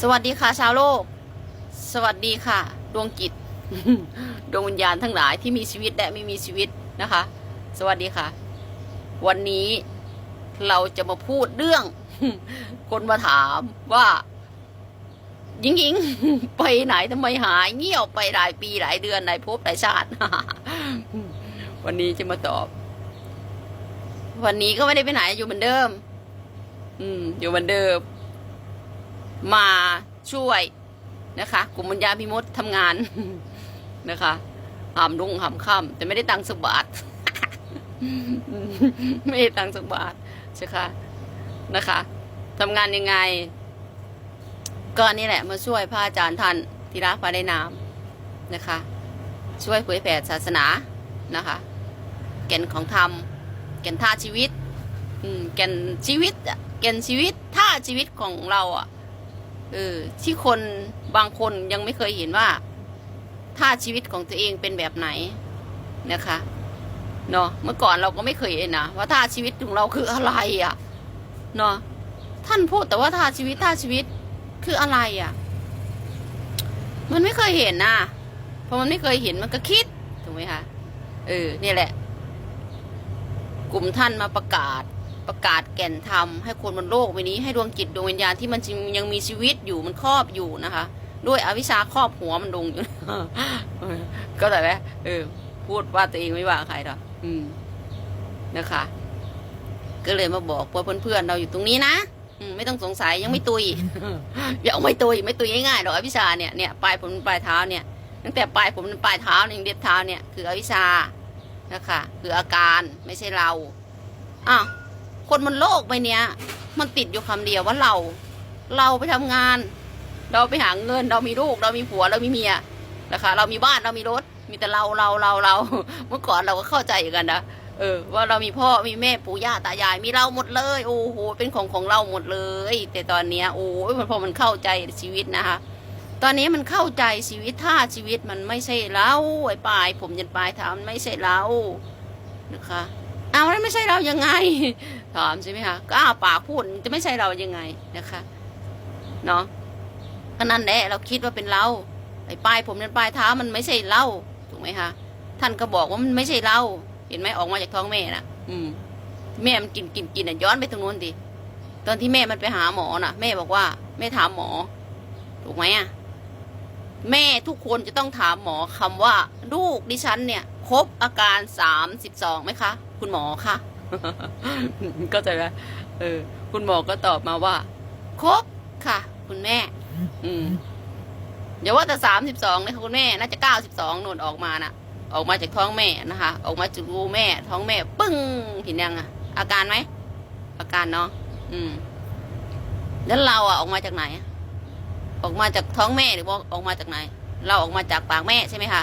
สวัสดีค่ะชาวโลก สวัสดีค่ะ ดวงจิต ดวงวิญญาณทั้งหลายที่มีชีวิตและไม่มีชีวิตนะคะ สวัสดีค่ะ วันนี้เราจะมาพูดเรื่อง คนมาถามว่าหญิงหญิงไปไหนทำไมหายเงียบไปหลายปีหลายเดือนหลายภพหลายชาติ วันนี้จะมาตอบ วันนี้ก็ไม่ได้ไปไหนอยู่เหมือนเดิม อืม อยู่เหมือนเดิม มาช่วยนะคะกลุ่มปัญญาพิมดทำงานนะคะหามรุ่งหามค่ำแต่ไม่ได้ตังค์สักบาทไม่ได้ตังค์สักบาทใช่ค่ะนะคะทำงานยังไง ก็นี่แหละ มาช่วยพระอาจารย์ท่านทีรักพระได้นามนะคะ ช่วยเผยแผ่ศาสนานะคะ แก่นของธรรมแก่นท่าชีวิตแก่นชีวิตแก่นชีวิตท่าชีวิตของเราอะ เออที่คนบางคนยังไม่เคยเห็นว่าท่าชีวิตของตัวเองเป็นแบบไหนนะคะเนาะเมื่อก่อนเราก็ไม่เคยเห็นนะว่าท่าชีวิตของเราคืออะไรอะ่ะเนาะท่านพูดแต่ว่าท่าชีวิตท่าชีวิตคืออะไรอะ่ะ มันไม่เคยเห็นนะพอมันไม่เคยเห็นมันก็คิดถูกไหมคะเออนี่แหละ กลุ่มท่านมาประกาศ ประกาศแก่นธรรมให้คนบนโลกใบนี้ให้ดวงจิตดวงวิญญาณที่มันยังมีชีวิตอยู่มันครอบอยู่นะคะ ด้วยอวิชชาครอบหัวมันลงอยู่ ก็แต่ไหมเออ พูดว่าตัวเองไม่ว่าใครหรอกอืมนะคะ ก็เลยมาบอกว่าเพื่อนๆเราอยู่ตรงนี้นะอไม่ต้องสงสัยยังไม่ตุยยังไม่ตุยไม่ตุยง่ายๆหรอกอวิชชาเนี่ยเนี่ยปลายผมปลายเท้าเนี่ยตั้งแต่ปลายผมปลายเท้าถึงเด็บเท้าเนี่ยคืออวิชชานะคะคืออาการไม่ใช่เราอ้าว คนบนโลกใบเนี้ย มันติดอยู่คำเดียวว่าเรา เราไปทำงาน เราไปหาเงิน เรามีลูก เรามีผัว เรามีเมียนะคะ เรามีบ้าน เรามีรถ มีแต่เรา เรา เรา เรา เมื่อก่อนเราก็เข้าใจกันนะ เออ ว่าเรามีพ่อ มีแม่ ปู่ย่า ตายาย มีเราหมดเลย โอ้โห เป็นของของเราหมดเลย แต่ตอนเนี้ย โอ้ยพอมันเข้าใจชีวิตนะคะ ตอนนี้มันเข้าใจชีวิตท่าชีวิตมันไม่ใช่เราไอ้ปลาย ผมยันปลายเท้ามันไม่ใช่เรา นะคะ อาแล้วไม่ใช่เรายังไง ถามใช่ไหมคะก็อ้าปากพูดจะไม่ใช่เรายังไงนะคะเนาะก็นั่นแหละเราคิดว่าเป็นเราไอ้ปลายผมนั้นปลายเท้ามันไม่ใช่เราถูกไหมคะท่านก็บอกว่ามันไม่ใช่เราเห็นไหมออกมาจากท้องแม่น่ะ อืม แม่มันกินกินกินอะย้อนไปตรงนู้นดิตอนที่แม่มันไปหาหมอน่ะ แม่บอกว่า แม่ถามหมอ ถูกไหมอะแม่ทุกคนจะต้องถามหมอคำว่า ลูกดิฉันเนี่ย ครบอาการสามสิบสองไหมคะ คุณหมอคะก็ใจไหมเออ คุณหมอก็ตอบมาว่า ครบค่ะ คุณแม่ อืมเดี๋ยวว่าแต่สามสิบสองเลยค่ะคุณแม่ น่าจะเก้าสิบสองนนออกมาน่ะ ออกมาจากท้องแม่นะคะ ออกมาจากรูแม่ ท้องแม่ ปึ้งเห็นยังอะอาการไหมอาการเนาะอืม แล้วเราอะออกมาจากไหน ออกมาจากท้องแม่หรือว่าออกมาจากไหน เราออกมาจากปากแม่ใช่ไหมคะ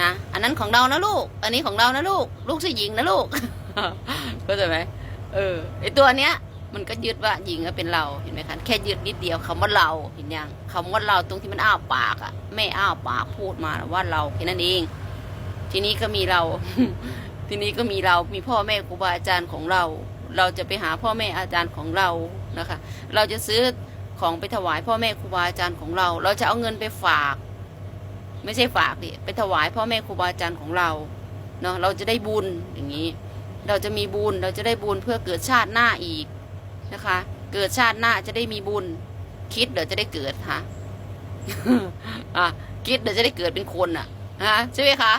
นะ อันนั้นของเรานะลูก อันนี้ของเรานะลูก ลูกชื่อหญิงนะลูกเข้าใจไหมเออไอตัวเนี้ย มันก็ยึดว่าหญิงก็เป็นเราเห็นไหมคะแค่ยึดนิดเดียวคำว่าเราเห็นยังคำว่าเราตรงที่มันอ้าปากอะแม่อ้าปากพูดมาว่าเราแค่นั้นเอง ทีนี้ก็มีเรา ทีนี้ก็มีเรามีพ่อแม่ครูบาอาจารย์ของเรา เราจะไปหาพ่อแม่อาจารย์ของเรานะคะ เราจะซื้อของไปถวายพ่อแม่ครูบาอาจารย์ของเรา เราจะเอาเงินไปฝาก ไม่ใช่ฝากดิไปถวายพ่อแม่ครูบาอาจารย์ของเราเนาะเราจะได้บุญอย่างนี้ เราจะมีบุญเราจะได้บุญเพื่อเกิดชาติหน้าอีกนะคะ เกิดชาติหน้าจะได้มีบุญ คิดเดี๋ยวจะได้เกิดค่ะอะคิดเดี๋ยวจะได้เกิดเป็นคนอะฮะใช่ไหมคะ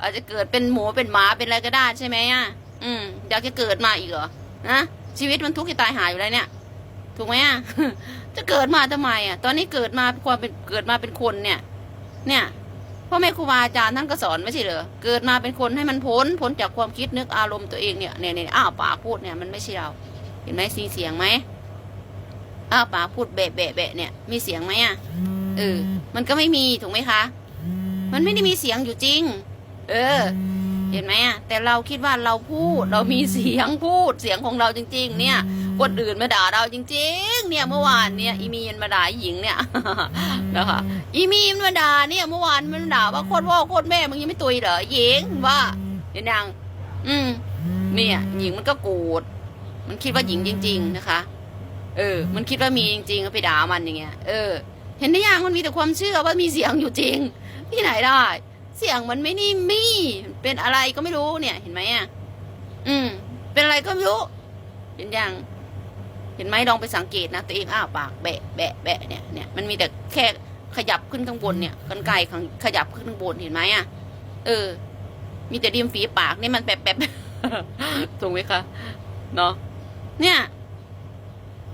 อาจจะเกิดเป็นหมูเป็นหมาเป็นอะไรก็ได้ใช่ไหมอะอืมอยากจะเกิดมาอีกเหรอนะชีวิตมันทุกข์จะตายหายอยู่แล้วเนี่ย ถูกไหมอะจะเกิดมาทำไมอะ ตอนนี้เกิดมาความเป็นเกิดมาเป็นคนเนี่ย เนี่ยพ่อแม่ครูบาอาจารย์ท่านก็สอนไม่ใช่เหรอเกิดมาเป็นคนให้มันพ้นพ้นจากความคิดนึกอารมณ์ตัวเองเนี่ยเนี่ยเนี่ยอ้าวปากพูดเนี่ยมันไม่ใช่เรา เห็นไหมสีเสียงไหมอ้าวปากพูดแบะแบะแบะเนี่ยมีเสียงไหมอะเออมันก็ไม่มีถูกไหมคะ มันไม่ได้มีเสียงอยู่จริง เออ เห็นไหมอะแต่เราคิดว่าเราพูดเรามีเสียงพูดเสียงของเราจริง ๆ เนี่ยคนอื่นมาด่าเราจริง ๆ เนี่ยเมื่อวานเนี่ยอีมีนมาด่าหญิงเนี่ยนะคะอีมีนมาด่าเนี่ยเมื่อวานมันด่าว่าโคตรพ่อโคตรแม่มึงยังไม่ตุยเหรอหญิงว่าเห็นยังอืมเนี่ยหญิงมันก็โกรธมันคิดว่าหญิงจริง ๆ นะคะ เออ มันคิดว่ามีจริงๆก็ไปด่ามันอย่างเงี้ยเออ เห็นได้ยังมันมีแต่ความเชื่อว่ามีเสียงอยู่จริง ที่ไหนได้ เสียงมันไม่นี่มีเป็นอะไรก็ไม่รู้เนี่ย เห็นไหมอะอืม เป็นอะไรก็ไม่รู้ เห็นยังเห็นไหมลองไปสังเกตนะตัวเองอ้าปากแบะแบะแบะเนี่ยเนี่ยมันมีแต่แค่ขยับขึ้นข้างบนเนี่ยกันไกลข้างขยับขึ้นข้างบนเห็นไหมอะเออ มีแต่ริมฝีปากนี่มันแปบแปบถูกไหมคะเนาะเนี่ย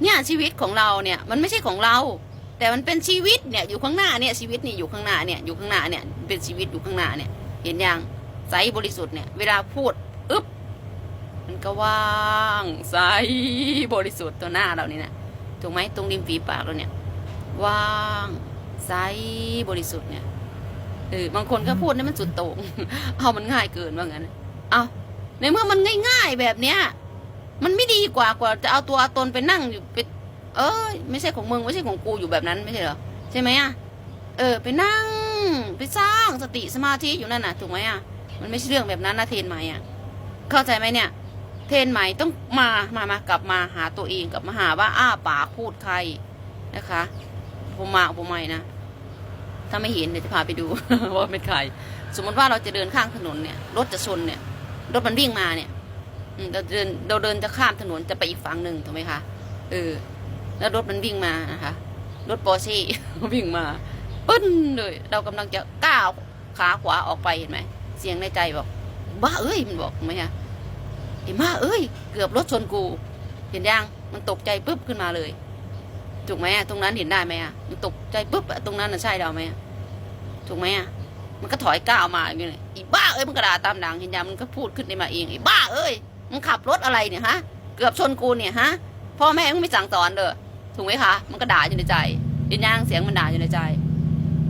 เนี่ยชีวิตของเราเนี่ย มันไม่ใช่ของเรา แต่มันเป็นชีวิตเนี่ยอยู่ข้างหน้าเนี่ยชีวิตนี่อยู่ข้างหน้าเนี่ยอยู่ข้างหน้าเนี่ยเป็นชีวิตอยู่ข้างหน้าเนี่ย เห็นยังใสบริสุทธิ์เนี่ยเวลาพูดอึ๊บมันก็ว่างใสบริสุทธิ์ตัวหน้าเรานี่นะถูกไหมตรงริมฝีปากเราเนี่ยว่างใสบริสุทธิ์เนี่ยเออบางคนก็พูดนี่มันสุดโต่งเอามันง่ายเกินว่างั้นเอาในเมื่อมันง่าย ๆแบบเนี้ยมันไม่ดีกว่ากว่าจะเอาตัวตนไปนั่งอยู่ไป เอ้ยไม่ใช่ของมึงไม่ใช่ของกูอยู่แบบนั้นไม่ใช่เหรอใช่ไหมอะเออ ไปนั่ง ไปสร้างสติสมาธิอยู่นั่นน่ะ ถูกไหมอะมันไม่ใช่เรื่องแบบนั้นนะเทนใหม่อะเข้าใจไหมเนี่ย เทนใหม่ต้องมามามากลับมาหาตัวเองกลับมาหาว่าอ้าปากพูดใครนะคะ ผมมาผมใหม่นะถ้าไม่เห็นเดี๋ยวจะพาไปดูว่าเป็นใครสมมติว่าเราจะเดินข้างถนนเนี่ยรถจะชนเนี่ย รถมันวิ่งมาเนี่ยเราเดินเราเดินจะข้ามถนนจะไปอีกฝั่งหนึ่งถูกไหมคะเออ แล้วรถมันวิ่งมานะคะ รถปอร์เช่วิ่งมาปึ้นเลย เรากำลังจะก้าวขาขวาออกไปเห็นไหมเสียงในใจบอกบ้าเอ้ยมันบอกไหมคะไอ้บ้าเอ้ย เกือบรถชนกู เห็นยังมันตกใจปุ๊บขึ้นมาเลยถูกไหมตรงนั้นเห็นได้ไหมอะมันตกใจปุ๊บตรงนั้นน่ะใช่เราไหมถูกไหมอะมันก็ถอยก้าวมาอย่างนี้เลยอีบ้าเอ้ยมันกระดาตามดังเห็นยังมันก็พูดขึ้นในมาเองไอ้บ้าเอ้ยมึงขับรถอะไรเนี่ยฮะ เกือบชนกูเนี่ยฮะ พ่อแม่มึงไม่สั่งสอนเด้อถูกไหมคะ มันก็ด่าอยู่ในใจยินยางเสียงมันด่าอยู่ในใจ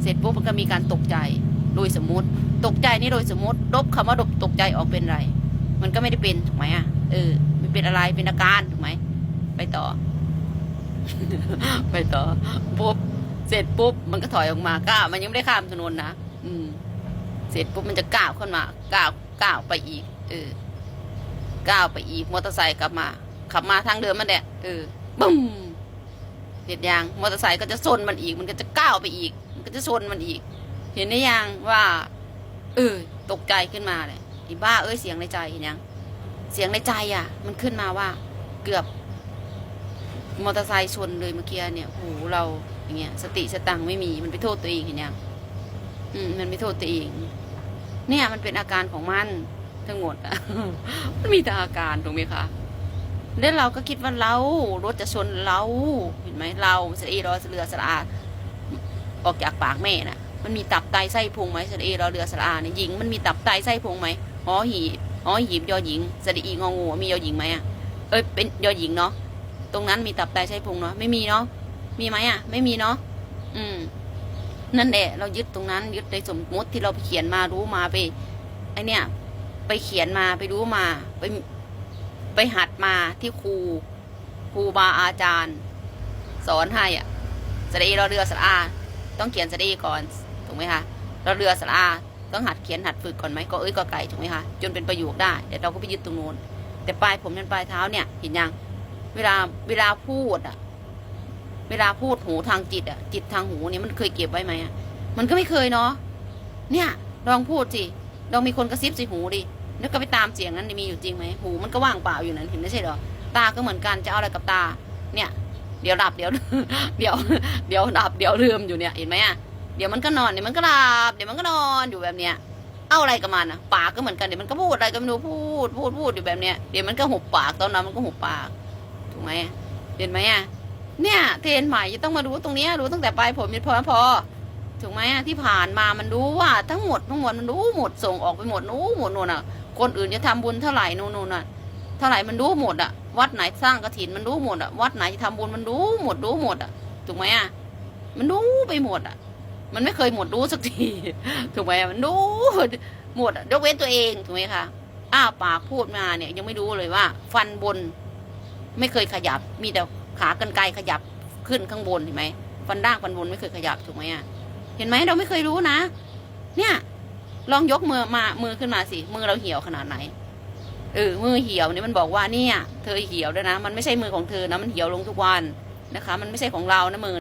เสร็จปุ๊บมันก็มีการตกใจโดยสมมติ ตกใจนี่โดยสมมติลบคำว่าตกใจออกเป็นไร มันก็ไม่ได้เป็นถูกไหมอะเออไมันเป็นอะไรเป็นอาการถูกไหมไปต่อ ไปต่อปุ๊บเสร็จปุ๊บมันก็ถอยออกมาก้าวมันยังไม่ได้ข้ามถนนนะอืม เสร็จปุ๊บมันจะก้าวขึ้นมาก้าวก้าวไปอีก เออก้าวไปอีกมอเตอร์ไซค์กลับมา ขับมาทางเดิมมันแหละเออบึ้มเห็นยังมอเตอร์ไซค์ก็จะชนมันอีก มันก็จะก้าวไปอีก มันก็จะชนมันอีก เห็นได้ยังว่า เออ ตกใจขึ้นมาเลยไอ้บ้าเอ้ยเสียงในใจเห็นยังเสียงในใจอะ มันขึ้นมาว่า เกือบ มอเตอร์ไซค์ชนเลยเมื่อกี้เนี่ยโหเราอย่างเงี้ย สติสตังค์ไม่มีมันไปโทษตัวเองเห็นยังอืมมันไม่โทษตัวเอง เนี่ยมันเป็นอาการของมันทั้งหมดอะมันมีแต่อาการถูกไหมคะ แล้วเราก็คิดว่าเรารถจะชนเราเห็นไหมเราสระเอรอเรือสระอาออกจากปากแม่น่ะ มันมีตับไตไส้พุงไหมสระเอรอเรือสระอาเนี่ยหญิงมันมีตับไตไส้พุงไหมหอหีบหอหีบยอหญิงสระอีงองูมียอหญิงไหมอะเอ้ยเป็นยอหญิงเนาะตรงนั้นมีตับไตไส้พุงเนาะไม่มีเนาะมีไหมอะ ไม่มีเนาะอืม นั่นแหละ เรายึดตรงนั้น ยึดในสมมติที่เราไปเขียนมารู้มาไปไอเนี่ยไปเขียนมาไปรู้มาไป ไปหัดมาที่ครูครูบาอาจารย์ สอนให้อะสระเอรอเรือสระอา ต้องเขียนสระเอก่อนถูกไหมคะรอเรือสระอาต้องหัดเขียนหัดฝึกก่อนไหมก็เอ้ยก็ไก่ถูกไหมคะจนเป็นประโยคได้เดี๋ยวเราก็ไปยึดตรงโน้นแต่ปลายผมยันปลายเท้าเนี่ยเห็นยังเวลาเวลาพูดอะ เวลาพูดหูทางจิตอะ จิตทางหูเนี่ยมันเคยเก็บไว้ไหมอะมันก็ไม่เคยเนาะเนี่ยลองพูดสิลองมีคนกระซิบใส่หูดิ แล้วก็ไปตามเสียงนั้นมีอยู่จริงไหมหูมันก็ว่างเปล่าอยู่นั้นเห็นไม่ใช่หรอตาก็เหมือนกันจะเอาอะไรกับตา เนี่ย เดี๋ยวหลับเดี๋ยว เดี๋ยว เดี๋ยวหลับเดี๋ยวลืมอยู่เนี่ยเห็นไหมอะเดี๋ยวมันก็นอนเดี๋ยวมันก็หลับเดี๋ยวมันก็นอนอยู่แบบเนี้ยเอาอะไรกับมันอะปากก็เหมือนกันเดี๋ยวมันก็พูดอะไรก็ไม่รู้พูดพูดพูดอยู่แบบเนี้ยเดี๋ยวมันก็หุบปากตอนนั้นมันก็หุบปากถูกไหมเห็นไหมอะเนี่ยเทรนใหม่จะต้องมารู้ตรงเนี้ยรู้ตั้งแต่ปลายผมยันพอพอถูกไหมอะที่ผ่านมามันรู้ว่าทั้งหมดทั้งมวลมันรู้หมดส่งออกไปหมดรู้หมดนู่นอะ คนอื่นจะทำบุญเท่าไหร่นู่นนู่นอะเท่าไหร่มันรู้หมดอะวัดไหนสร้างกระถินมันรู้หมดอะวัดไหนจะทำบุญมันรู้หมดรู้หมดอะถูกไหมอะมันรู้ไปหมดอะมันไม่เคยหมดรู้สักทีถูกไหมอะมันรู้หมดอะยกเว้นตัวเองถูกไหมคะอ้าปากพูดมาเนี่ย ยังไม่รู้เลยว่า ฟันบน ไม่เคยขยับ มีแต่ขากรรไกรขยับขึ้นข้างบนเห็นไหมฟันด่างฟันบนไม่เคยขยับถูกไหมอะเห็นไหมเราไม่เคยรู้นะ เนี่ย ลองยกมือมามือขึ้นมาสิมือเราเหี่ยวขนาดไหนเออมือเหี่ยวเนี่ยมันบอกว่าเนี่ย เธอเหี่ยวด้วยนะ มันไม่ใช่มือของเธอนะมันเหี่ยวลงทุกวันนะคะ มันไม่ใช่ของเรานะมือ